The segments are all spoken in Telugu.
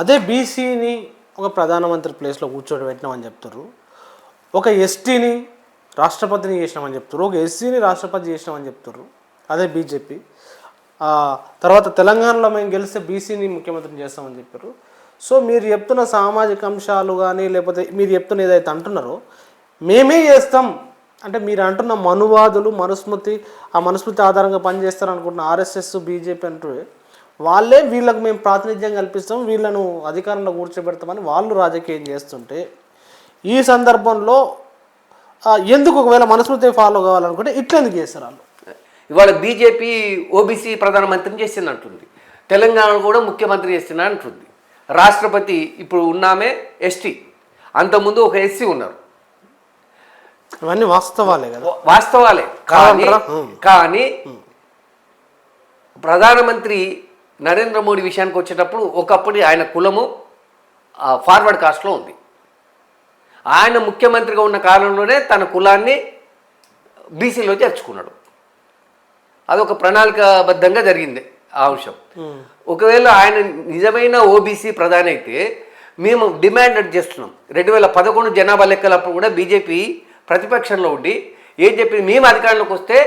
అదే బీసీని ఒక ప్రధానమంత్రి ప్లేస్లో కూర్చోబెట్టినామని చెప్తారు ఒక ఎస్టీని రాష్ట్రపతిని చేసినామని చెప్తారు ఒక ఎస్సీని రాష్ట్రపతి చేసినామని చెప్తారు అదే బీజేపీ. తర్వాత తెలంగాణలో మేము గెలిస్తే బీసీని ముఖ్యమంత్రిని చేస్తామని చెప్పారు సో మీరు చెప్తున్న సామాజిక అంశాలు కానీ లేకపోతే మీరు చెప్తున్న ఏదైతే అంటున్నారో మేమే చేస్తాం. అంటే మీరు అంటున్న మనువాదులు మనుస్మృతి ఆ మనుస్మృతి ఆధారంగా పనిచేస్తారు అనుకుంటున్న ఆర్ఎస్ఎస్ బీజేపీ అంటూ వాళ్ళే వీళ్ళకు మేము ప్రాతినిధ్యం కల్పిస్తాం వీళ్ళను అధికారంలో కూర్చోబెడతామని వాళ్ళు రాజకీయం చేస్తుంటే ఈ సందర్భంలో ఎందుకు ఒకవేళ మనుస్మృతి ఫాలో కావాలనుకుంటే ఇట్లా ఎందుకు చేస్తారు వాళ్ళు? ఇవాళ బీజేపీ ఓబీసీ ప్రధానమంత్రిని చేసింది అంటుంది తెలంగాణ కూడా ముఖ్యమంత్రి చేస్తున్నా అంటుంది రాష్ట్రపతి ఇప్పుడు ఉన్నామే ఎస్టీ. అంతకుముందు ఒక ఎస్సీ ఉన్నారు. ఇవన్నీ వాస్తవాలే కదా. వాస్తవాలే. కానీ. కానీ ప్రధానమంత్రి నరేంద్ర మోడీ విషయానికి వచ్చేటప్పుడు ఒకప్పుడు ఆయన కులము ఫార్వర్డ్ కాస్ట్లో ఉంది. ఆయన ముఖ్యమంత్రిగా ఉన్న కాలంలోనే తన కులాన్ని బీసీలో చేర్చుకున్నాడు. అదొక ప్రణాళికాబద్ధంగా జరిగింది ఆ అంశం. ఒకవేళ ఆయన నిజమైన ఓబీసీ ప్రధాని అయితే మేము డిమాండ్ చేస్తున్నాం. రెండు వేల పదకొండు జనాభా లెక్కలప్పుడు కూడా బీజేపీ ప్రతిపక్షంలో ఉండి ఏం చెప్పింది మేము అధికారంలోకి వస్తే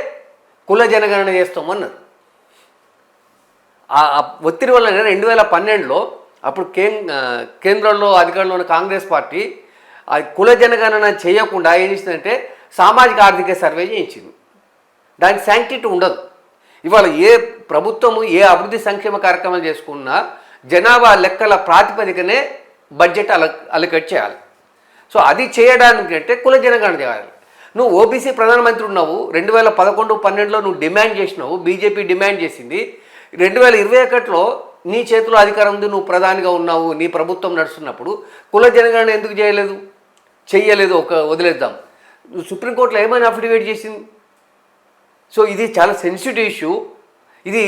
కుల జనగణన చేస్తామన్నారు ఆ ఒత్తిడి వల్లనే రెండు వేల పన్నెండులో అప్పుడు కేం కేంద్రంలో అధికారంలో ఉన్న కాంగ్రెస్ పార్టీ ఆ కుల జనగణన చేయకుండా ఏం చేసిందంటే సామాజిక ఆర్థిక సర్వే చేయించింది. దానికి శాంక్టిటీ ఉండదు. ఇవాళ ఏ ప్రభుత్వము ఏ అభివృద్ధి సంక్షేమ కార్యక్రమాలు చేసుకున్నా జనాభా లెక్కల ప్రాతిపదికనే బడ్జెట్ అల అలకెట్ చేయాలి. సో అది చేయడానికంటే కుల జనగణన చేయాలి. నువ్వు ఓబీసీ ప్రధానమంత్రి ఉన్నావు రెండు వేల పదకొండు పన్నెండులో నువ్వు డిమాండ్ చేసినావు బీజేపీ డిమాండ్ చేసింది రెండు వేల ఇరవై ఒకటిలో నీ చేతిలో అధికారం ఉంది నువ్వు ప్రధానిగా ఉన్నావు నీ ప్రభుత్వం నడుస్తున్నప్పుడు కుల జనగణన ఎందుకు చేయలేదు? చెయ్యలేదు ఒక వదిలేద్దాం. నువ్వు సుప్రీంకోర్టులో ఏమైనా అఫిడవిట్ చేసింది? సో ఇది చాలా సెన్సిటివ్ ఇష్యూ ఇది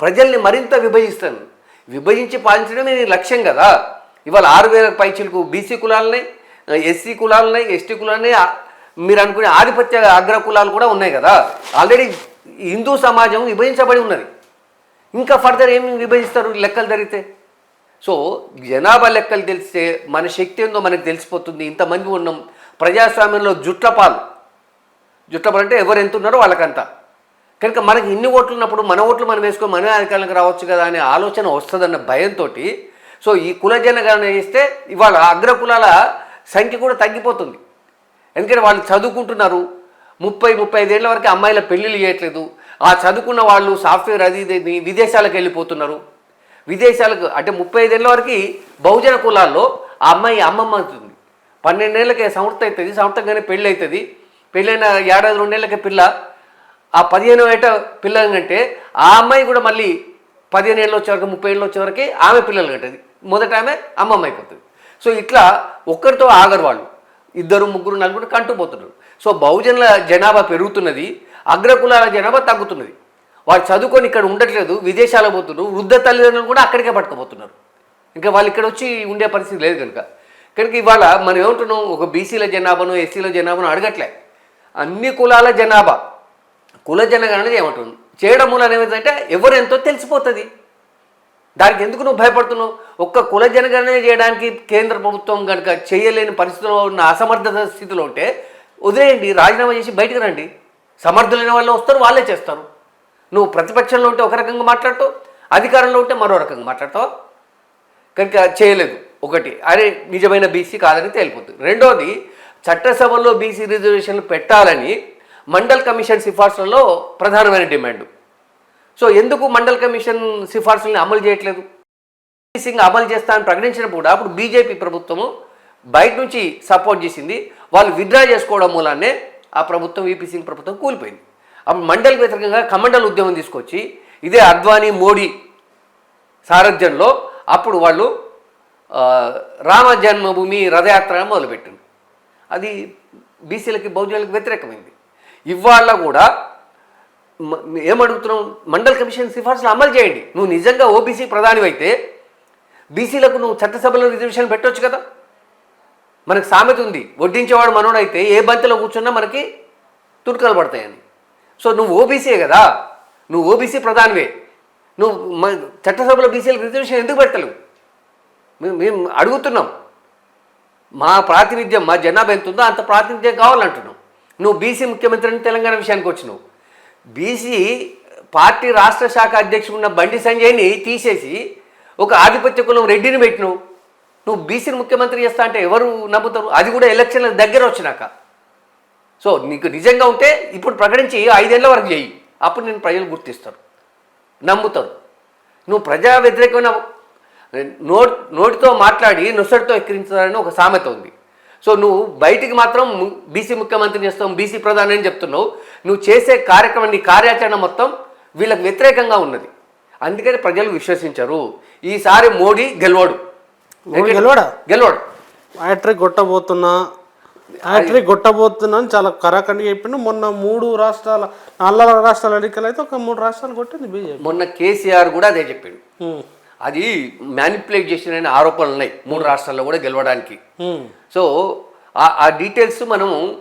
ప్రజల్ని మరింత విభజిస్తాను విభజించి పాలించడమే నీ లక్ష్యం కదా. ఇవాళ ఆరు వేల పైచీలకు బీసీ కులాలని ఎస్సీ కులాలని ఎస్టీ కులాలని మీరు అనుకునే ఆధిపత్య అగ్ర కులాలు కూడా ఉన్నాయి కదా. ఆల్రెడీ హిందూ సమాజం విభజించబడి ఉన్నది. ఇంకా ఫర్దర్ ఏమి విభజిస్తారు లెక్కలు జరిగితే సో జనాభా లెక్కలు తెలిస్తే మన శక్తి ఏందో మనకు తెలిసిపోతుంది. ఇంతమంది ఉన్నాం. ప్రజాస్వామ్యంలో జుట్లపాలు. జుట్లపాలు జుట్టపాలు అంటే ఎవరు ఎంత ఉన్నారో వాళ్ళకంతా. కనుక మనకి ఇన్ని ఓట్లు ఉన్నప్పుడు మన ఓట్లు మనం వేసుకొని మనమే అధికారులకు రావచ్చు కదా అనే ఆలోచన వస్తుందన్న భయంతో సో ఈ కుల జనగణన చేస్తే ఇవాళ అగ్ర కులాల సంఖ్య కూడా తగ్గిపోతుంది. ఎందుకంటే వాళ్ళు చదువుకుంటున్నారు. ముప్పై ముప్పై ఐదేళ్ళ వరకు అమ్మాయిల పెళ్ళిళ్ళు చేయట్లేదు. ఆ చదువుకున్న వాళ్ళు సాఫ్ట్వేర్ అది ఇది విదేశాలకు వెళ్ళిపోతున్నారు. విదేశాలకు అంటే ముప్పై ఐదేళ్ళ వరకు బహుజన కులాల్లో ఆ అమ్మాయి అమ్మమ్మ అవుతుంది. పన్నెండేళ్ళకి సంవత్సరం అవుతుంది సంవత్సరంగానే పెళ్ళి అవుతుంది. పెళ్ళైన ఏడాది రెండేళ్ళకి పిల్ల ఆ పదిహేను ఏట పిల్లలు కంటే ఆ అమ్మాయి కూడా మళ్ళీ పదిహేను ఏళ్ళు వచ్చే వరకు ముప్పై ఏళ్ళు వచ్చే వరకు ఆమె పిల్లలు కంటది మొదట ఆమె అమ్మమ్మ అయిపోతుంది. సో ఇట్లా ఒక్కరితో ఆగరు వాళ్ళు. ఇద్దరు ముగ్గురు నలుగురు కంటూ పోతున్నారు. సో బహుజనుల జనాభా పెరుగుతున్నది. అగ్రకులాల జనాభా తగ్గుతున్నది. వారు చదువుకొని ఇక్కడ ఉండట్లేదు విదేశాలకు పోతున్నారు వృద్ధ తల్లిదండ్రులు కూడా అక్కడికే పట్టుకుపోతున్నారు. ఇంకా వాళ్ళు ఇక్కడ వచ్చి ఉండే పరిస్థితి లేదు కనుక. కనుక ఇవాళ మనం ఏమంటున్నాం? ఒక బీసీల జనాభాను ఎస్సీల జనాభాను అడగట్లే. అన్ని కులాల జనాభా కుల జనగణన ఏమంటుంది చేయడం మూలన ఏమైందంటే ఎవరు ఎంతో తెలిసిపోతుంది. దానికి ఎందుకు నువ్వు భయపడుతున్నావు? ఒక్క కుల జనగణన చేయడానికి కేంద్ర ప్రభుత్వం కనుక చేయలేని పరిస్థితుల్లో ఉన్న అసమర్థత స్థితిలో ఉంటే వదిలేయండి రాజీనామా చేసి బయటకు రండి. సమర్థులైన వాళ్ళు వస్తారు వాళ్ళే చేస్తారు. నువ్వు ప్రతిపక్షంలో ఉంటే ఒక రకంగా మాట్లాడతావు అధికారంలో ఉంటే మరో రకంగా మాట్లాడతావు? కనుక చేయలేదు. ఒకటి అరే నిజమైన బీసీ కాదని తేలిపోతుంది. రెండోది చట్టసభలో బీసీ రిజర్వేషన్లు పెట్టాలని మండల్ కమిషన్ సిఫార్సులలో ప్రధానమైన డిమాండ్. సో ఎందుకు మండల్ కమిషన్ సిఫార్సుల్ని అమలు చేయట్లేదు? సింగ్ అమలు చేస్తానని ప్రకటించినప్పుడు అప్పుడు బీజేపీ ప్రభుత్వము బయట నుంచి సపోర్ట్ చేసింది. వాళ్ళు విత్డ్రా చేసుకోవడం మూలానే ఆ ప్రభుత్వం వీపీ సింగ్ ప్రభుత్వం కూలిపోయింది. అప్పుడు మండల్ వ్యతిరేకంగా కమండల్ ఉద్యమం తీసుకొచ్చి ఇదే అద్వానీ మోడీ సారథ్యంలో అప్పుడు వాళ్ళు రామ జన్మభూమి రథయాత్ర మొదలుపెట్టింది అది బీసీలకి బహుజనులకు వ్యతిరేకమైంది. ఇవాళ కూడా ఏమడుగుతున్నాం? మండల్ కమిషన్ సిఫార్సులు అమలు చేయండి. నువ్వు నిజంగా ఓబీసీ ప్రధాని అయితే బీసీలకు నువ్వు చట్టసభలో రిజర్వేషన్ పెట్టవచ్చు కదా? మనకు సామెత ఉంది. వడ్డించేవాడు మనోడైతే ఏ బంతిలో కూర్చున్నా మనకి తుడకలు పడతాయని. సో నువ్వు ఓబీసీ కదా. నువ్వు ఓబీసీ ప్రధానివే. నువ్వు చట్టసభలో బీసీలకు రిజర్వేషన్ ఎందుకు పెట్టలేవు మేము మేము అడుగుతున్నాం. మా ప్రాతినిధ్యం మా జనాభా ఎంత ఉందో అంత ప్రాతినిధ్యం కావాలంటున్నాం. నువ్వు బీసీ ముఖ్యమంత్రి అని తెలంగాణ విషయానికి వచ్చినావు. బీసీ పార్టీ రాష్ట్ర శాఖ అధ్యక్షుడు ఉన్న బండి సంజయ్ని తీసేసి ఒక ఆధిపత్య కులం రెడ్డిని పెట్టినావు. నువ్వు బీసీని ముఖ్యమంత్రి చేస్తా అంటే ఎవరు నమ్ముతారు? అది కూడా ఎలక్షన్ల దగ్గర వచ్చినాక. సో నీకు నిజంగా ఉంటే ఇప్పుడు ప్రకటించి ఐదేళ్ళ వరకు చేయి. అప్పుడు నేను ప్రజలు గుర్తిస్తారు. నమ్ముతారు. నువ్వు ప్రజా వ్యతిరేకమైన నోట్ నోటితో మాట్లాడి నొసటితో ఎక్కిరించాలని ఒక సామెత ఉంది. సో నువ్వు బయటికి మాత్రం బీసీ ముఖ్యమంత్రిని చేస్తాం బీసీ ప్రధాని అని చెప్తున్నావు. నువ్వు చేసే కార్యక్రమం నీ కార్యాచరణ మొత్తం వీళ్ళకి వ్యతిరేకంగా ఉన్నది. అందుకని ప్రజలు విశ్వసించరు. ఈసారి మోడీ గెలవడు. గెలవడా? గెలవడు. హ్యాట్రిక్ కొట్టబోతున్నా. హ్యాట్రిక్ కొట్టబోతున్నా అని చాలా కరాఖండిగా చెప్పిండు. మొన్న మూడు రాష్ట్రాల నల్ల రాష్ట్రాల ఎన్నికలు అయితే ఒక మూడు రాష్ట్రాలు కొట్టింది బీజేపీ. మొన్న కేసీఆర్ కూడా అదే చెప్పిండు. అది మ్యానిపులేట్ చేసిన ఆరోపణలు ఉన్నాయి. మూడు రాష్ట్రాల్లో కూడా గెలవడానికి. సో ఆ- ఆ డీటెయిల్స్ మనము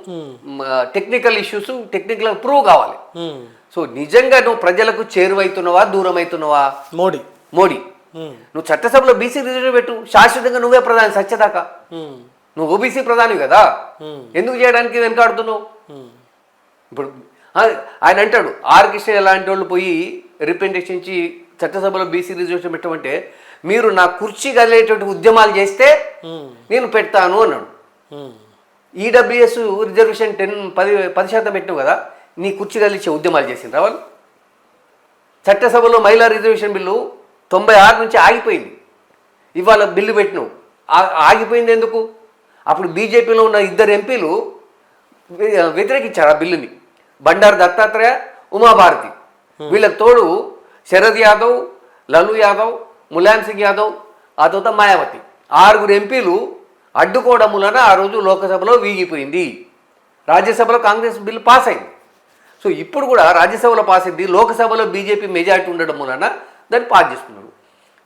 టెక్నికల్ ఇష్యూస్ టెక్నికల్ ప్రూవ్ కావాలి. సో నిజంగా నువ్వు ప్రజలకు చేరువైతున్నావా దూరం అవుతున్నావా మోడీ. మోడీ. నువ్వు చట్టసభలో బీసీ రిజర్వ్ పెట్టు. శాశ్వతంగా నువ్వే ప్రధాని సత్యదాకా. నువ్వు ఓబీసీ ప్రధాని కదా? ఎందుకు చేయడానికి వెనకాడుతున్నావు? ఇప్పుడు ఆయన అంటాడు ఆర్ కృష్ణ వాళ్ళు పోయి రిప్రజెంటేషన్ ఇచ్చి చట్టసభలో బీసీ రిజర్వేషన్ పెట్టమంటే మీరు నా కుర్చీ కదిలేటువంటి ఉద్యమాలు చేస్తే నేను పెడతాను అన్నాడు. ఈడబ్ల్యూఎస్ రిజర్వేషన్ టెన్ పది పది శాతం పెట్టినావు కదా నీ కుర్చీ కదిలిచ్చే ఉద్యమాలు చేసిండ్రా వాళ్ళు? చట్టసభలో మహిళా రిజర్వేషన్ బిల్లు తొంభై ఆరు నుంచి ఆగిపోయింది. ఇవాళ బిల్లు పెట్టినావు. ఆ- ఆగిపోయింది ఎందుకు? అప్పుడు బీజేపీలో ఉన్న ఇద్దరు ఎంపీలు వ్య- వ్యతిరేకించారు ఆ బిల్లుని. బండారు దత్తాత్రేయ ఉమాభారతి. వీళ్ళకి తోడు శరద్ యాదవ్ లలు యాదవ్ ములాయం సింగ్ యాదవ్ ఆ తర్వాత మాయావతి. ఆరుగురు ఎంపీలు అడ్డుకోవడం వలన ఆ రోజు లోకసభలో వీగిపోయింది. రాజ్యసభలో కాంగ్రెస్ బిల్లు పాస్ అయింది సో ఇప్పుడు కూడా రాజ్యసభలో పాస్ అయింది లోకసభలో బీజేపీ మెజారిటీ ఉండడం వలన దాన్ని పాస్ చేస్తున్నారు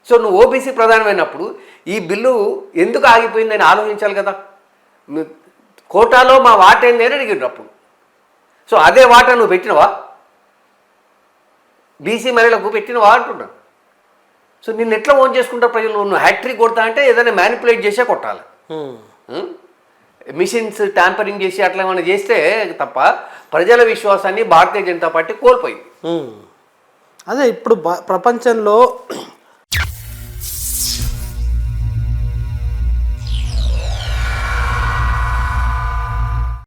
సో నువ్వు ఓబీసీ ప్రధానమైనప్పుడు ఈ బిల్లు ఎందుకు ఆగిపోయిందని ఆలోచించాలి కదా? కోటాలో మా వాట ఏంది అని అడిగిండ్రు అప్పుడు. సో అదే వాటా నువ్వు పెట్టినవా? బీసీ మహిళలకు పెట్టినవా అంటున్నా. సో నిన్ను ఎట్లా ఓన్ చేసుకుంటారు ప్రజలు? నువ్వు హ్యాట్రిక్ కొడతా అంటే ఏదైనా మ్యానిపులేట్ చేసే కొట్టాలి. మిషన్స్ ట్యాంపరింగ్ చేసి అట్లా ఏమైనా చేస్తే తప్ప ప్రజల విశ్వాసాన్ని భారతీయ జనతా పార్టీ కోల్పోయింది. అదే ఇప్పుడు బ- ప్రపంచంలో